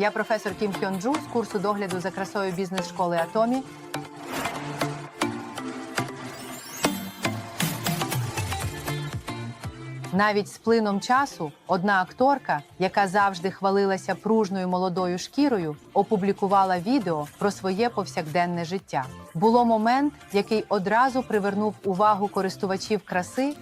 Я професор Кім Хьон Джу з курсу догляду за красою бізнес-школи Атомі. Навіть з плином часу одна акторка, яка завжди хвалилася пружною молодою шкірою, опублікувала відео про своє повсякденне життя. Було момент, який одразу привернув увагу користувачів краси.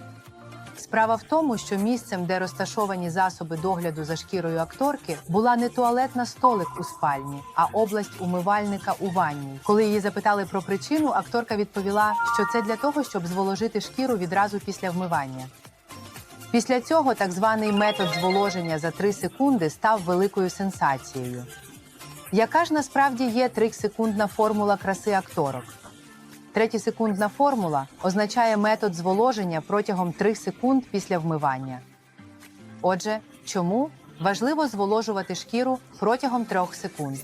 Справа в тому, що місцем, де розташовані засоби догляду за шкірою акторки, була не туалет на столик у спальні, а область умивальника у ванні. Коли її запитали про причину, акторка відповіла, що це для того, щоб зволожити шкіру відразу після вмивання. Після цього так званий метод зволоження за 3 секунди став великою сенсацією. Яка ж насправді є 3-секундна формула краси акторок? Третєсекундна формула означає метод зволоження протягом 3 секунд після вмивання. Отже, чому важливо зволожувати шкіру протягом 3 секунд?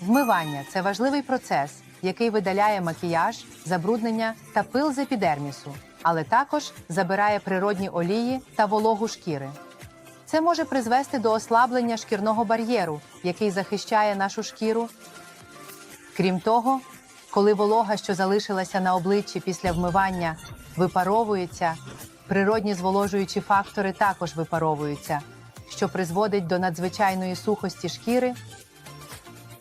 Вмивання це важливий процес, який видаляє макіяж, забруднення та пил з епідермісу, але також забирає природні олії та вологу шкіри. Це може призвести до ослаблення шкірного бар'єру, який захищає нашу шкіру Крім того, коли волога, що залишилася на обличчі після вмивання, випаровується, природні зволожуючі фактори також випаровуються, що призводить до надзвичайної сухості шкіри.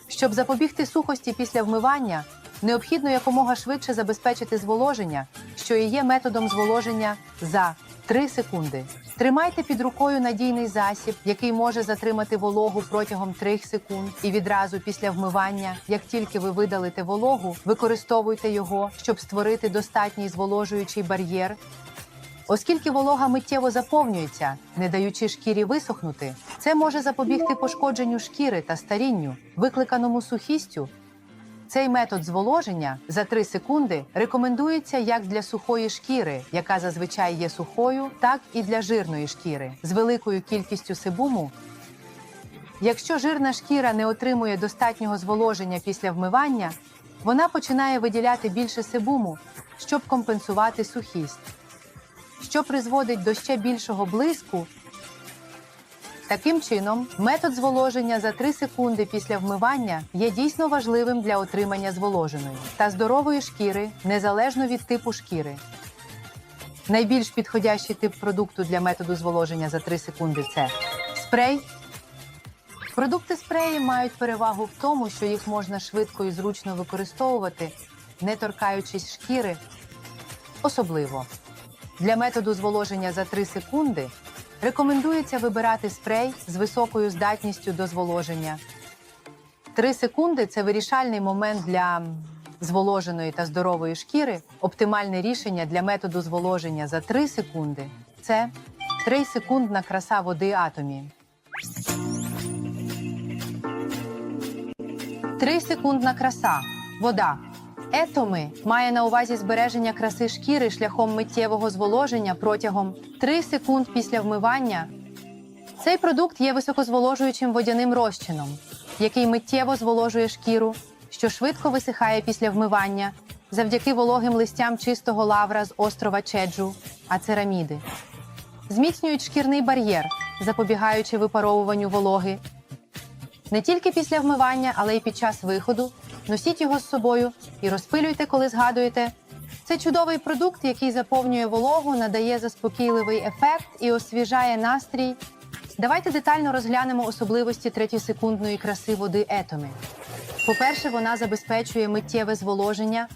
Щоб запобігти сухості після вмивання, необхідно якомога швидше забезпечити зволоження, що і є методом зволоження за 3 секунди. Тримайте під рукою надійний засіб, який може затримати вологу протягом 3 секунд, і відразу після вмивання, як тільки ви видалите вологу, використовуйте його, щоб створити достатній зволожуючий бар'єр. Оскільки волога миттєво заповнюється, не даючи шкірі висохнути, це може запобігти пошкодженню шкіри та старінню, викликаному сухістю. Цей метод зволоження за 3 секунди рекомендується як для сухої шкіри, яка зазвичай є сухою, так і для жирної шкіри з великою кількістю себуму. Якщо жирна шкіра не отримує достатнього зволоження після вмивання, вона починає виділяти більше себуму, щоб компенсувати сухість, що призводить до ще більшого блиску Таким чином, метод зволоження за 3 секунди після вмивання є дійсно важливим для отримання зволоженої та здорової шкіри незалежно від типу шкіри. Найбільш підходящий тип продукту для методу зволоження за 3 секунди це спрей. Продукти спреї мають перевагу в тому, що їх можна швидко і зручно використовувати, не торкаючись шкіри. Особливо для методу зволоження за 3 секунди рекомендується вибирати спрей з високою здатністю до зволоження. 3 секунди це вирішальний момент для зволоженої та здорової шкіри. Оптимальне рішення для методу зволоження за 3 секунди це 3-секундна краса води атомі. 3-секундна краса. Вода. Етоми має на увазі збереження краси шкіри шляхом миттєвого зволоження протягом 3 секунд після вмивання. Цей продукт є високозволожуючим водяним розчином, який миттєво зволожує шкіру, що швидко висихає після вмивання завдяки вологим листям чистого лавра з острова Чеджу, ацераміди. Зміцнюють шкірний бар'єр, запобігаючи випаровуванню вологи не тільки після вмивання, але й під час виходу. Носіть його з собою і розпилюйте, коли згадуєте. Це чудовий продукт, який заповнює вологу, надає заспокійливий ефект і освіжає настрій. Давайте детально розглянемо особливості третьосекундної краси води етоми. По-перше, вона забезпечує миттєве зволоження.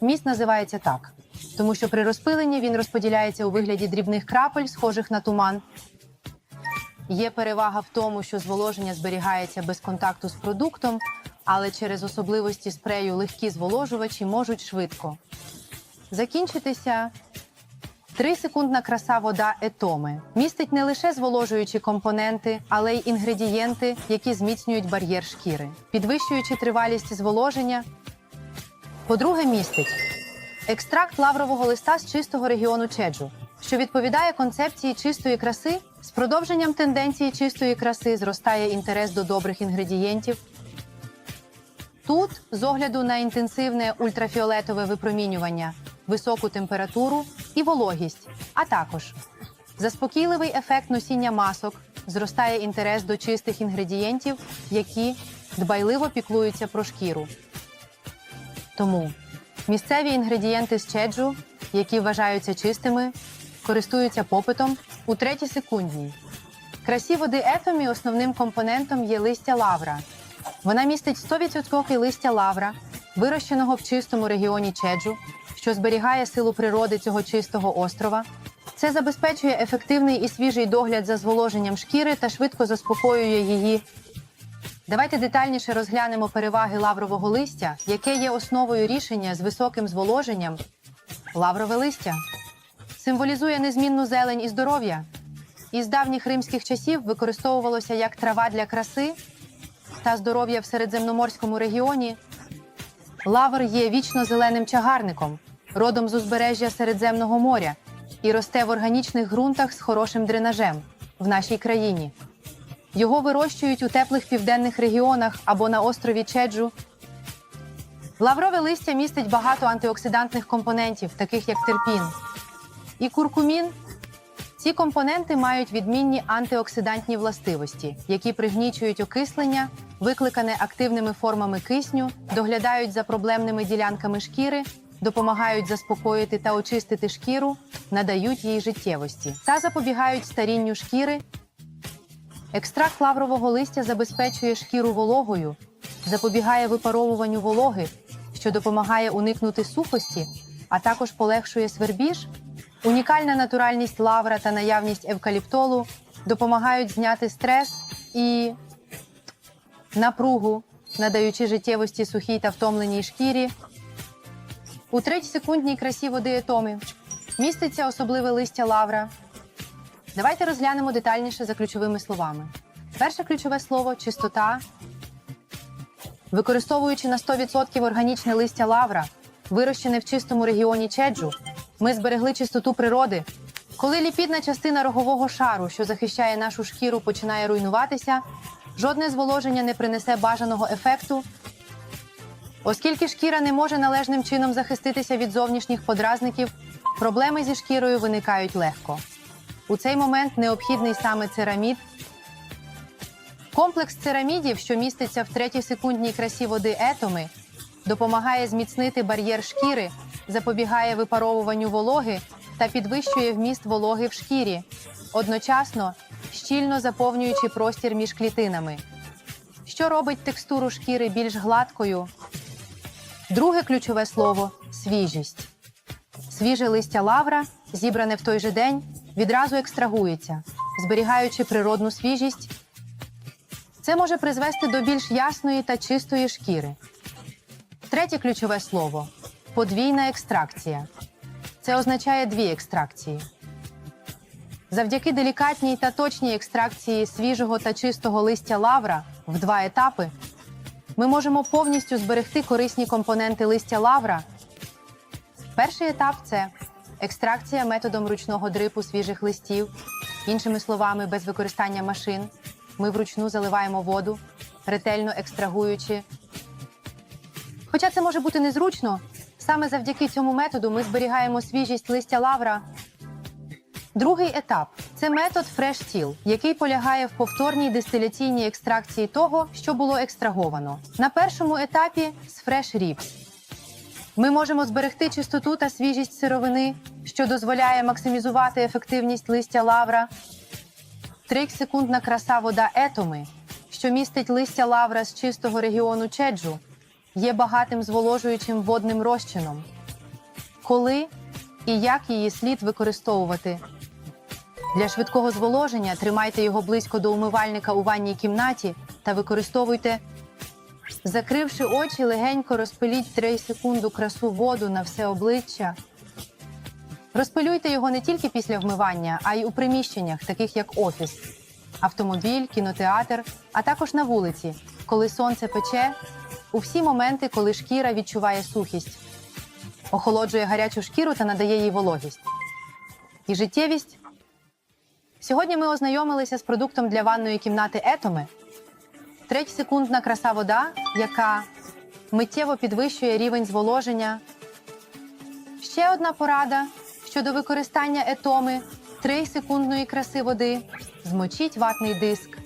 Міст називається так, тому що при розпиленні він розподіляється у вигляді дрібних крапель, схожих на туман, Є перевага в тому, що зволоження зберігається без контакту з продуктом, але через особливості спрею легкі зволожувачі можуть швидко закінчитися. 3-секундна краса вода етоми містить не лише зволожуючі компоненти, але й інгредієнти, які зміцнюють бар'єр шкіри, підвищуючи тривалість зволоження. По-друге, містить екстракт лаврового листа з чистого регіону Чеджу, що відповідає концепції чистої краси. З продовженням тенденції чистої краси зростає інтерес до добрих інгредієнтів. Тут, з огляду на інтенсивне ультрафіолетове випромінювання, високу температуру і вологість, а також заспокійливий ефект носіння масок, зростає інтерес до чистих інгредієнтів, які дбайливо піклуються про шкіру. Тому місцеві інгредієнти з чеджу, які вважаються чистими, користуються попитом у третій секундній. Красі води етомі основним компонентом є листя лавра. Вона містить 100% листя лавра, вирощеного в чистому регіоні Чеджу, що зберігає силу природи цього чистого острова. Це забезпечує ефективний і свіжий догляд за зволоженням шкіри та швидко заспокоює її. Давайте детальніше розглянемо переваги лаврового листя, яке є основою рішення з високим зволоженням. Лаврове листя символізує незмінну зелень і здоров'я. Із давніх римських часів використовувалося як трава для краси та здоров'я в середземноморському регіоні. Лавр є вічно зеленим чагарником, родом з узбережжя Середземного моря і росте в органічних ґрунтах з хорошим дренажем в нашій країні. Його вирощують у теплих південних регіонах або на острові Чеджу. Лаврове листя містить багато антиоксидантних компонентів, таких як терпін і куркумін. Ці компоненти мають відмінні антиоксидантні властивості, які пригнічують окислення, викликане активними формами кисню, доглядають за проблемними ділянками шкіри, допомагають заспокоїти та очистити шкіру, надають їй життєвості та запобігають старінню шкіри. Екстракт лаврового листя забезпечує шкіру вологою, запобігає випаровуванню вологи, що допомагає уникнути сухості, а також полегшує свербіж. Унікальна натуральність лавра та наявність евкаліптолу допомагають зняти стрес і напругу, надаючи життєвості сухій та втомленій шкірі. У третьосекундній красі води етоми міститься особливе листя лавра. Давайте розглянемо детальніше за ключовими словами. Перше ключове слово чистота. Використовуючи на 100% органічне листя лавра, вирощене в чистому регіоні Чеджу, ми зберегли чистоту природи. Коли ліпідна частина рогового шару, що захищає нашу шкіру, починає руйнуватися, жодне зволоження не принесе бажаного ефекту. Оскільки шкіра не може належним чином захиститися від зовнішніх подразників, проблеми зі шкірою виникають легко. У цей момент необхідний саме церамід. Комплекс церамідів, що міститься в третьосекундній красі води етоми, допомагає зміцнити бар'єр шкіри, запобігає випаровуванню вологи та підвищує вміст вологи в шкірі, одночасно щільно заповнюючи простір між клітинами, що робить текстуру шкіри більш гладкою. Друге ключове слово свіжість. Свіже листя лавра, зібране в той же день, відразу екстрагується, зберігаючи природну свіжість. Це може призвести до більш ясної та чистої шкіри. Третє ключове слово подвійна екстракція. Це означає дві екстракції. Завдяки делікатній та точній екстракції свіжого та чистого листя лавра в два етапи ми можемо повністю зберегти корисні компоненти листя лавра. Перший етап це екстракція методом ручного дрипу свіжих листів. Іншими словами, без використання машин. Ми вручну заливаємо воду, ретельно екстрагуючи. Хоча це може бути незручно, саме завдяки цьому методу ми зберігаємо свіжість листя лавра. Другий етап це метод Till, який полягає в повторній дистиляційній екстракції того, що було екстраговано. На першому етапі з Fresh Ribs. Ми можемо зберегти чистоту та свіжість сировини, що дозволяє максимізувати ефективність листя лавра. 3-секундна краса вода етоми, що містить листя лавра з чистого регіону Чеджу, є багатим зволожуючим водним розчином. Коли і як її слід використовувати? Для швидкого зволоження тримайте його близько до умивальника у ванній кімнаті та використовуйте. Закривши очі, легенько розпиліть 3 секунду красу воду на все обличчя. Розпилюйте його не тільки після вмивання, а й у приміщеннях, таких як офіс, автомобіль, кінотеатр, а також на вулиці, коли сонце пече, у всі моменти, коли шкіра відчуває сухість, охолоджує гарячу шкіру та надає їй вологість. І життєвість. Сьогодні ми ознайомилися з продуктом для ванної кімнати Етоми. Третьсекундна краса вода, яка миттєво підвищує рівень зволоження. Ще одна порада: Щодо використання етоми 3 секундної краси води, змочіть ватний диск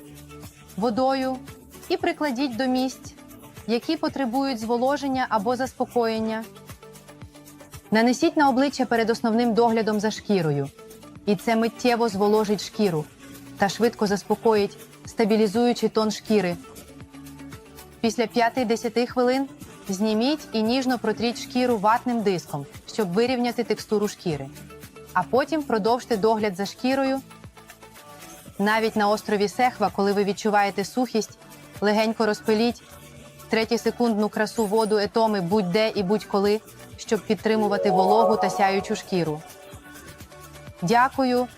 водою і прикладіть до місць, які потребують зволоження або заспокоєння. Нанесіть на обличчя перед основним доглядом за шкірою, і це миттєво зволожить шкіру та швидко заспокоїть, стабілізуючи тон шкіри. Після 5-10 хвилин зніміть і ніжно протріть шкіру ватним диском, щоб вирівняти текстуру шкіри. А потім продовжте догляд за шкірою. Навіть на острові Сехва, коли ви відчуваєте сухість, легенько розпиліть 30-секундну красу воду етоми будь-де і будь-коли, щоб підтримувати вологу та сяючу шкіру. Дякую